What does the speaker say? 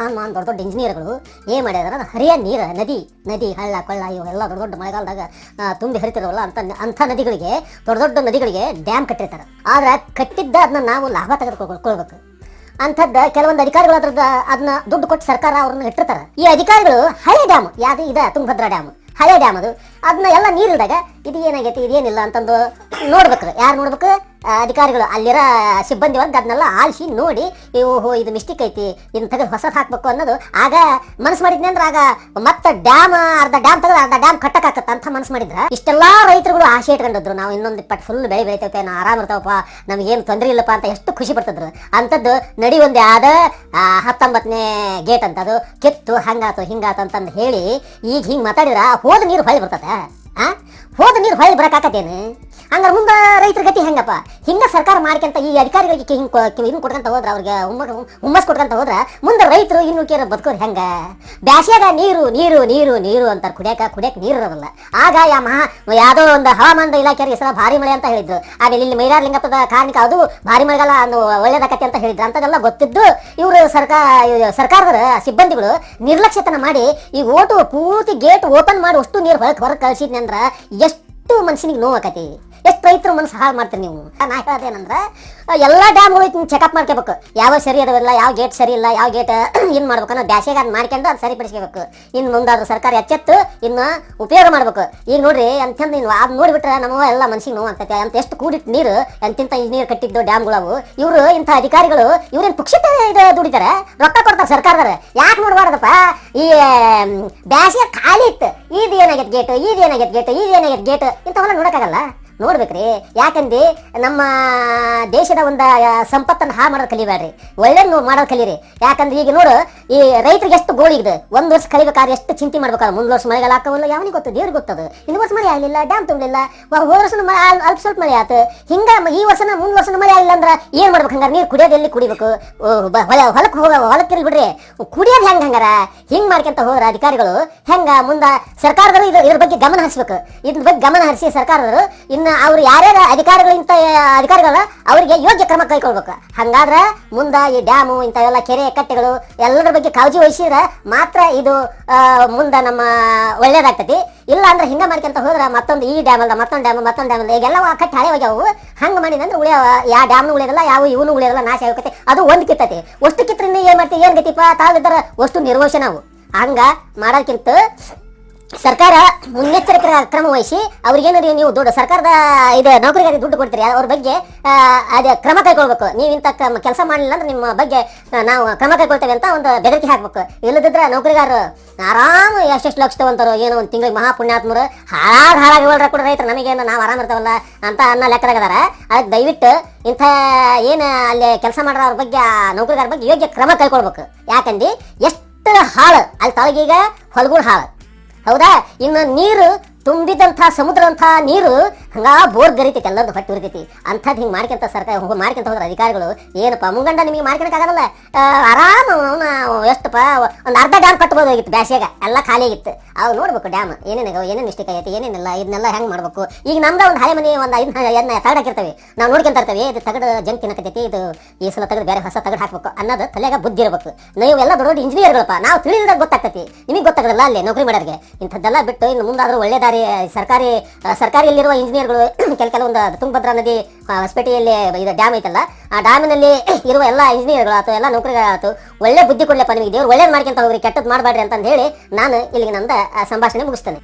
ಮಾನ್ ಮಹಾನ್ ದೊಡ್ಡ ದೊಡ್ಡ ಇಂಜಿನಿಯರ್ಗಳು ಏನು ಮಾಡ್ಯಾರ ಹರಿಯ ನೀರು, ನದಿ ನದಿ, ಹಳ್ಳ, ಕೊಳ್ಳ ಇವೆಲ್ಲ ದೊಡ್ಡ ದೊಡ್ಡ ಮಳೆಗಾಲದಾಗ ತುಂಬಿ ಹರಿತಿರವಲ್ಲ ಅಂತ ಅಂಥ ನದಿಗಳಿಗೆ, ದೊಡ್ಡ ದೊಡ್ಡ ನದಿಗಳಿಗೆ ಡ್ಯಾಮ್ ಕಟ್ಟಿರ್ತಾರೆ. ಆದ್ರೆ ಕಟ್ಟಿದ್ದ ಅದನ್ನ ನಾವು ಲಾಭ ತೆಗೆದುಕೊಳ್ಬೇಕು ಅಂಥದ್ದು ಕೆಲವೊಂದು ಅಧಿಕಾರಿಗಳು ಅದ್ರದ್ದು ಅದನ್ನ ದುಡ್ಡು ಕೊಟ್ಟು ಸರ್ಕಾರ ಅವ್ರನ್ನ ಇಟ್ಟಿರ್ತಾರೆ. ಈ ಅಧಿಕಾರಿಗಳು ಹಳೆ ಡ್ಯಾಮ್ ಯಾವುದು ಇದೆ ತುಂಗಭದ್ರಾ ಡ್ಯಾಮ್ ಹಳೆ ಡ್ಯಾಮ್ ಅದು. ಅದನ್ನ ಎಲ್ಲ ನೀರಿಲ್ದಾಗ, ಇದು ಏನಾಗೈತಿ, ಇದೇನಿಲ್ಲ ಅಂತಂದು ನೋಡ್ಬೇಕು. ಯಾರು ನೋಡ್ಬೇಕು? ಅಧಿಕಾರಿಗಳು. ಅಲ್ಲಿರೋ ಸಿಬ್ಬಂದಿ ವರ್ಗ ಅದನ್ನೆಲ್ಲ ಆಲಿಸಿ ನೋಡಿ, ಓಹೋ, ಇದು ಮಿಸ್ಟೇಕ್ ಐತಿ ಇದನ್ನ ತೆಗೆದು ಹೊಸದು ಹಾಕ್ಬೇಕು ಅನ್ನೋದು. ಆಗ ಮನಸ್ಸು ಮಾಡಿದ್ನಿ ಅಂದ್ರೆ ಆಗ ಮತ್ತೆ ಡ್ಯಾಮ್, ಅರ್ಧ ಡ್ಯಾಮ್ ತೆಗೆದು ಅರ್ಧ ಡ್ಯಾಮ್ ಕಟ್ಟಕ್ಕಾಗತ್ತ ಅಂತ ಮನಸ್ಸು ಮಾಡಿದ್ರ. ಇಷ್ಟೆಲ್ಲಾ ರೈತರುಗಳು ಆಸೆ ಇಟ್ಕೊಂಡಿದ್ರು. ನಾವು ಇನ್ನೊಂದು ಇಪ್ಪತ್ತು ಫುಲ್ ಬೆಳೆ ಬೆಳಿತೈತೆ ನಾವು ಆರಾಮ ಇರ್ತಾವಪ್ಪ ನಮಗೇನು ತೊಂದರೆ ಇಲ್ಲಪ್ಪ ಅಂತ ಎಷ್ಟು ಖುಷಿ ಪಡ್ತಿದ್ರು. ಅಂಥದ್ದು ನಡಿ ಒಂದೇ ಆದ ಹತ್ತೊಂಬತ್ತನೇ ಗೇಟ್ ಅಂತ, ಅದು ಕಿತ್ತು, ಹಂಗಾತು, ಹಿಂಗಾತು ಅಂತಂದು ಹೇಳಿ, ಈಗ ಹಿಂಗೆ ಮಾತಾಡಿದ್ರೆ ಹೋದ ನೀರು ಹೊಳೆ ಬರ್ತದೆ ಹೋದ ನೀರು ಹೊಳ್ಳಿ ಬರಕಾಕತ್ತೇನು ಹಂಗಾರೆ ಮುಂದೆ ರೈತರ ಗತಿ ಹೆಂಗಪ್ಪ? ಹಿಂಗ ಸರ್ಕಾರ ಮಾಡ್ಕೊಂತ ಈ ಅಧಿಕಾರಿಗಳಿಗೆ ಹಿಂಗೆ ಇನ್ನು ಕೊಡ್ಕಂತ ಹೋದ್ರ ಅವ್ರಿಗೆ ಹುಮ್ಮಸ್ ಕೊಡ್ಕಂತ ಹೋದ್ರ ಮುಂದೆ ರೈತರು ಇನ್ನು ಕೇರ ಬದುಕೋರು ಹೆಂಗ? ಬ್ಯಾಸ್ಯಾಗ ನೀರು ನೀರು ನೀರು ನೀರು ಅಂತಾರೆ ಕುಡಿಯಾಕ ಕುಡಿಯಾಕ ನೀರು ಇರೋದಿಲ್ಲ. ಆಗ ಯಾ ಮಹಾ ಯಾವುದೋ ಒಂದು ಹವಾಮಾನದ ಇಲಾಖೆಯ ಹೆಸರ ಭಾರಿ ಮಳೆ ಅಂತ ಹೇಳಿದ್ರು. ಆಮೇಲೆ ಇಲ್ಲಿ ಮೈಲಾರ ಲಿಂಗಪ್ಪದ ಕಾರಣಕ್ಕೆ ಅದು ಭಾರಿ ಮಳೆಗಾಲ ಒಂದು ಒಳ್ಳೇದಾಕತ್ತೆ ಅಂತ ಹೇಳಿದ್ರು. ಅಂತದೆಲ್ಲ ಗೊತ್ತಿದ್ದು ಇವರು ಸರ್ಕಾರ ಸರ್ಕಾರದ ಸಿಬ್ಬಂದಿಗಳು ನಿರ್ಲಕ್ಷ್ಯತನ ಮಾಡಿ ಈ ಓಟು ಪೂರ್ತಿ ಗೇಟ್ ಓಪನ್ ಮಾಡಿ ಅಷ್ಟು ನೀರು ಹೊರಗೆ ಹೊರಗೆ ಕಳಿಸಿದ್ನಿ ಅಂದ್ರೆ ಮನುಷ್ಯನಿಗೆ ನೋವು ಆಕತಿ ಎಷ್ಟು ರೈತರ ಮನಸ್ಸು ಹಾಳು ಮಾಡ್ತೀರಿ ನೀವು? ನಾ ಹೇಳೋದೇನಂದ್ರೆ ಎಲ್ಲ ಡ್ಯಾಮ್ಗಳು ಚೆಕಪ್ ಮಾಡ್ಕೋಬೇಕು. ಯಾವ ಸರಿ ಅದಾವಿಲ್ಲ, ಯಾವ ಗೇಟ್ ಸರಿ ಇಲ್ಲ, ಯಾವ ಗೇಟ್ ಏನು ಮಾಡ್ಬೇಕು ಅನ್ನೋ ಬ್ಯಾಸಿಗೆ ಅದು ಮಾಡ್ಕೊಂಡು ಅದು ಸರಿಪಡಿಸ್ಕೋಬೇಕು. ಇನ್ನು ಮುಂದಾದ್ರೂ ಸರ್ಕಾರ ಎಚ್ಚೆತ್ತು, ಇನ್ನು ಉಪಯೋಗ ಮಾಡ್ಬೇಕು. ಈಗ ನೋಡ್ರಿ ಅಂತಂದ್ ನೀವು ಅದು ನೋಡಿಬಿಟ್ರೆ ನಮ್ಮ ಎಲ್ಲ ಮನ್ಸಿಗೆ ನೋವು ಆಗ್ತೈತೆ. ಅಂತ ಎಷ್ಟು ಕೂಡಿಟ್ಟು ನೀರು, ಎಂತಿಂತ ನೀರು ಕಟ್ಟಿದ್ದು ಡ್ಯಾಮ್ಗಳವು ಇವರು ಇಂಥ ಅಧಿಕಾರಿಗಳು, ಇವ್ರೇನು ಪುಕ್ಷಿತ ಇದು ದುಡಿತಾರೆ? ರೊಕ್ಕ ಕೊಡ್ತಾರೆ ಸರ್ಕಾರದವ್ರು. ಯಾಕೆ ನೋಡಬಾರ್ದಪ್ಪ? ಈ ಬ್ಯಾಸಿಗೆ ಖಾಲಿ ಇತ್ತು. ಈದ್ ಏನಾಗೈತೆ ಗೇಟ್ ಇದು ಏನಾಗೈತೆ ಗೇಟ್ ಇದು ಏನಾಗೈತೆ ಗೇಟ್ ಇಂಥವೆಲ್ಲ ನೋಡೋಕ್ಕಾಗಲ್ಲ. ನೋಡ್ಬೇಕ್ರಿ. ಯಾಕಂದ್ರೆ ನಮ್ಮ ದೇಶದ ಒಂದು ಸಂಪತ್ತನ್ನು ಹಾ ಮಾಡೋದು ಕಲಿಬೇಡ್ರಿ ಒಳ್ಳೆ ಮಾಡೋದು ಕಲಿರಿ. ಯಾಕಂದ್ರೆ ಈಗ ನೋಡು, ಈ ರೈತರಿಗೆ ಎಷ್ಟು ಗೋಳಿ ಇದೆ ಒಂದ್ ವರ್ಷ ಕಲಿಬೇಕಾದ್ರೆ ಎಷ್ಟು ಚಿಂತೆ ಮಾಡ್ಬೇಕಾದ್ರೆ. ಮುಂದ್ ವರ್ಷ ಮಳೆಗಾಲ ಹಾಕವಲ್ಲ ಯಾವನಿಗೆ ಗೊತ್ತು? ದೇವ್ರಿಗೆ ಗೊತ್ತದು. ಇನ್ನು ವರ್ಷ ಮಳೆ ಆಗಲಿಲ್ಲ ಡ್ಯಾಮ್ ತುಂಬಲಿಲ್ಲ. ಹೋದ ವರ್ಷ ಅಲ್ಪ ಸ್ವಲ್ಪ ಮಳೆ ಆಯ್ತು ಹಿಂಗ ಈ ವರ್ಷನ, ಮುಂದ್ ವರ್ಷ ಮಳೆ ಆಗಿಲ್ಲ ಅಂದ್ರೆ ಏನ್ ಮಾಡ್ಬೇಕು? ಹಂಗಾರೆ ನೀರು ಕುಡಿಯೋದು ಎಲ್ಲಿ ಕುಡಿಬೇಕು? ಹೊಲಕ್ಕೆ ಹೋಗ ಬಿಡ್ರಿ. ಕುಡಿಯೋದು ಹೆಂಗ ಹಂಗಾರ? ಹಿಂಗ್ ಮಾಡ್ಕೊಂತ ಹೋದ್ರ ಅಧಿಕಾರಿಗಳು ಹೆಂಗ ಮುಂದ ಸರ್ಕಾರದವರು ಇದ್ರ ಬಗ್ಗೆ ಗಮನ ಹರಿಸ್ಬೇಕು. ಇದ್ರ ಬಗ್ಗೆ ಗಮನ ಹರಿಸಿ ಸರ್ಕಾರದವರು ಇನ್ನು ಅವ್ರು ಯಾರ್ಯಾರ ಅಧಿಕಾರಿಗಳು ಇಂಥ ಅಧಿಕಾರಿಗಳ ಅವರಿಗೆ ಯೋಗ್ಯ ಕ್ರಮ ಕೈಗೊಳ್ಬೇಕು ಹಂಗಾದ್ರೆ ಮುಂದ ಈ ಡ್ಯಾಮು ಇಂಥವೆಲ್ಲ ಕೆರೆ ಕಟ್ಟೆಗಳು ಎಲ್ಲರ ಬಗ್ಗೆ ಕಾಳಜಿ ವಹಿಸಿದ್ರೆ ಮಾತ್ರ ಇದು ಆ, ಮುಂದ ನಮ್ಮ ಒಳ್ಳೇದಾಗ್ತತಿ. ಇಲ್ಲ ಅಂದ್ರೆ ಹಿಂಗ ಮಾಡ್ಕೊಂತ ಹೋದ್ರ ಮತ್ತೊಂದು ಈ ಡ್ಯಾಮ್ ಅಲ್ಲ ಮತ್ತೊಂದು ಡ್ಯಾಮ್ ಮತ್ತೊಂದು ಡ್ಯಾಮ್ ಅಲ್ಲ ಈಗೆಲ್ಲ ಕಟ್ಟೆ ಹಳೆ ಹೋಗ್ಯಾವು ಹಂಗ ಮಾಡಿದಂದ್ರೆ ಉಳಿಯ ಯಾವ ಡ್ಯಾಮ್ನು ಉಳಿಯೋದಿಲ್ಲ ಯಾವ ಇವನು ಉಳಿಯೋದಿಲ್ಲ ನಾಶ ಆಗುತ್ತೆ ಅದು ಒಂದು ಕಿತ್ತತಿ. ಅಷ್ಟು ಕಿತ್ತರಿಂದ ಏನ್ ಮಾಡ್ತೀವಿ ಏನ್ ಗತಿಪ್ಪ ತಾಳಿದ್ರ ವಸ್ತು ನಿರ್ವೋಷ ನಾವು ಹಂಗ ಮಾಡೋಕ್ಕಿಂತ ಸರ್ಕಾರ ಮುನ್ನೆಚ್ಚರಿಕೆ ಕ್ರಮ ವಹಿಸಿ ಅವ್ರಿಗೇನಾದ್ರು ನೀವು ದುಡ್ಡು, ಸರ್ಕಾರದ ಇದು ನೌಕರಿಗಾರಿಗೆ ದುಡ್ಡು ಕೊಡ್ತೀರಿ, ಅವ್ರ ಬಗ್ಗೆ ಅದೇ ಕ್ರಮ ಕೈಗೊಳ್ಬೇಕು. ನೀವು ಇಂಥ ಕೆಲಸ ಮಾಡಲಿಲ್ಲ ಅಂದ್ರೆ ನಿಮ್ಮ ಬಗ್ಗೆ ನಾವು ಕ್ರಮ ಕೈಗೊಳ್ತೇವೆ ಅಂತ ಒಂದು ಬೆದರಿಕೆ ಹಾಕ್ಬೇಕು. ಇಲ್ಲದಿದ್ರೆ ನೌಕರಿಗಾರರು ಆರಾಮ್ ಎಷ್ಟೆಷ್ಟು ಲಕ್ಷ ತಗೊಂತಾರೋ ಏನೋ ಒಂದು ತಿಂಗಳಿಗೆ ಮಹಾ ಪುಣ್ಯಾತ್ಮರು ಹಾಳಾಗಿ ಹಾಳಾಗಿ ಹೇಳ್ರ ಕೂಡ ರೈತರು ನಮಗೇನು ನಾವು ಆರಾಮ್ ಇರ್ತಾವಲ್ಲ ಅಂತ ಅನ್ನೋ ಲೆಕ್ಕದಾಗ ಅದಾರ ಅದಕ್ಕೆ ದಯವಿಟ್ಟು ಇಂಥ ಏನು ಅಲ್ಲಿ ಕೆಲಸ ಮಾಡೋರ ಅವ್ರ ಬಗ್ಗೆ, ಆ ನೌಕರಿಗಾರ ಬಗ್ಗೆ ಯೋಗ್ಯ ಕ್ರಮ ಕೈಗೊಳ್ಬೇಕು. ಯಾಕಂದ್ರೆ ಎಷ್ಟು ಹಾಳು, ಅಲ್ಲಿ ತಳಗೀಗ ಹೊಲಗಳು ಹಾಳು. ಹೌದಾ? ಇನ್ನು ನೀರು, ತುಂಬಿದಂಥ ಸಮುದ್ರದಂಥ ನೀರು, ಹಂಗ ಬೋರ್ ಗರಿತೈತಿ ಎಲ್ಲರದ್ದು ಹೊಟ್ಟೆ ಉರಿತೈತಿ. ಅಂಥದ್ದು ಹಿಂಗೆ ಮಾಡ್ಕೊಂತ ಸರ್ಕಾರ ಮಾಡ್ಕೊಂತ ಹೋದ್ರೆ ಅಧಿಕಾರಿಗಳು, ಏನಪ್ಪ, ಮುಂಗಂಡ ನಿಮಗೆ ಮಾಡ್ಕೊಳಕ್ಕಾಗಲ್ಲ ಆರಾಮ ಒಂದು ಅರ್ಧ ಡ್ಯಾಮ್ ಕಟ್ಬೋದಾಗಿತ್ತು ಬ್ಯಾಸಿಯಾಗ ಎಲ್ಲ ಖಾಲಿ ಆಗಿತ್ತು. ಅವು ನೋಡ್ಬೇಕು ಡ್ಯಾಮ್ ಏನೇನು ಏನೇನು ಮಿಸ್ಟೇಕ್ ಆಗೈತಿ, ಏನೇನಿಲ್ಲ, ಇದನ್ನೆಲ್ಲ ಹೆಂಗೆ ಮಾಡ್ಬೇಕು? ಈಗ ನಮ್ದ ಒಂದು ಹಳೆ ಮನೆ, ಒಂದು ಐದು ಎನ್ನ ತಗಡ್ ಹಾಕಿರ್ತೇವೆ. ನಾವು ನೋಡ್ಕೊಂತ ಇರ್ತೇವೆ ಇದು ತಗಡು ಜಂಕ್ ತಿನ್ನಕತೈತಿ ಇದು ಈ ಸಲ ತಗಡು ಬೇರೆ ಹೊಸ ತಗಡು ಹಾಕ್ಬೇಕು ಅನ್ನೋದು ತಲೆಯಾಗ ಬುದ್ಧಿ ಇರಬೇಕು. ನೀವು ಎಲ್ಲ ದೊಡ್ಡ ಇಂಜಿನಿಯರ್ಗಳಪ್ಪ ನಾವು ತಿಳಿದಾಗ ಗೊತ್ತಾಗ್ತೈತಿ. ನಿಮಗೆ ಗೊತ್ತಾಗಲ್ಲ ಅಲ್ಲಿ ನೌಕರಿ ಮಾಡೋರಿಗೆ. ಇಂಥದ್ದೆಲ್ಲ ಬಿಟ್ಟು ಇನ್ನು ಮುಂದಾದ್ರೂ ಒಳ್ಳೆ ದಾರಿ ಸರ್ಕಾರಿ ಸರ್ಕಾರಿಯಲ್ಲಿರುವ ಇಂಜಿನಿಯರ್ಗಳು ಕೆಲ ಕೆಲವೊಂದು ತುಂಗಭದ್ರಾ ನದಿ ಹೊಸಪೇಟೆಯಲ್ಲಿ ಇದು ಡ್ಯಾಮ್ ಐತಲ್ಲ ಆ ಡ್ಯಾಮಿನಲ್ಲಿ ಇರುವ ಎಲ್ಲ ಇಂಜಿನಿಯರ್ಗಳು ಅಥವಾ ಎಲ್ಲ ನೌಕರಿಗಳಾಯ್ತು ಒಳ್ಳೆ ಬುದ್ಧಿ ಕೊಡ್ಲಪ್ಪ ನಿಮಗೆ ದೇವ್ರು, ಒಳ್ಳೇದು ಮಾಡ್ಕೊಂತ ಹೋಗ್ರಿ ಕೆಟ್ಟದ್ದು ಮಾಡಬೇಡ್ರಿ ಅಂತ ಹೇಳಿ ನಾನು ಇಲ್ಲಿಗೆ ನಂದ ಸಂಭಾಷಣೆ ಮುಗಿಸ್ತೇನೆ.